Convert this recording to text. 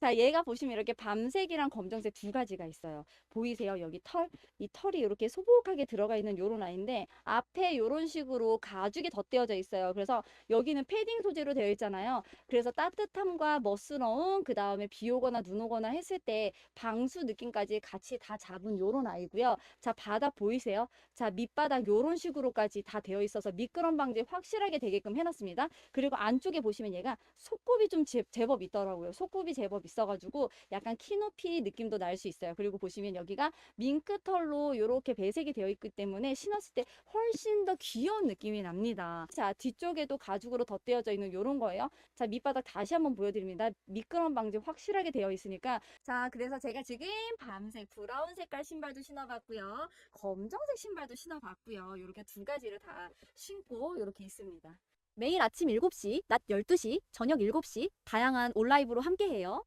자, 얘가 보시면 이렇게 밤색이랑 검정색 두 가지가 있어요. 보이세요? 여기 털, 이 털이 이렇게 소복하게 들어가 있는 요런 아이인데 앞에 요런 식으로 가죽이 덧대어져 있어요. 그래서 여기는 패딩 소재로 되어 있잖아요. 그래서 따뜻함과 멋스러움, 그 다음에 비 오거나 눈 오거나 했을 때 방수 느낌까지 같이 다 잡은 요런 아이고요. 자, 바닥 보이세요? 자, 밑바닥 요런 식으로까지 다 되어 있어서 미끄럼 방지 확실하게 되게끔 해놨습니다. 그리고 안쪽에 보시면 얘가 속굽이 좀 제, 제법 있더라고요. 속굽이 제법 있어가지고 약간 키높이 느낌도 날 수 있어요. 그리고 보시면 여기가 밍크털로 이렇게 배색이 되어 있기 때문에 신었을 때 훨씬 더 귀여운 느낌이 납니다. 자, 뒤쪽에도 가죽으로 덧대어져 있는 이런 거예요. 자, 밑바닥 다시 한번 보여드립니다. 미끄럼 방지 확실하게 되어 있으니까. 자, 그래서 제가 지금 밤색, 브라운 색깔 신발도 신어봤고요. 검정색 신발도 신어봤고요. 이렇게 두 가지를 다 신고 이렇게 있습니다. 매일 아침 7시, 낮 12시, 저녁 7시 다양한 온라이브로 함께해요.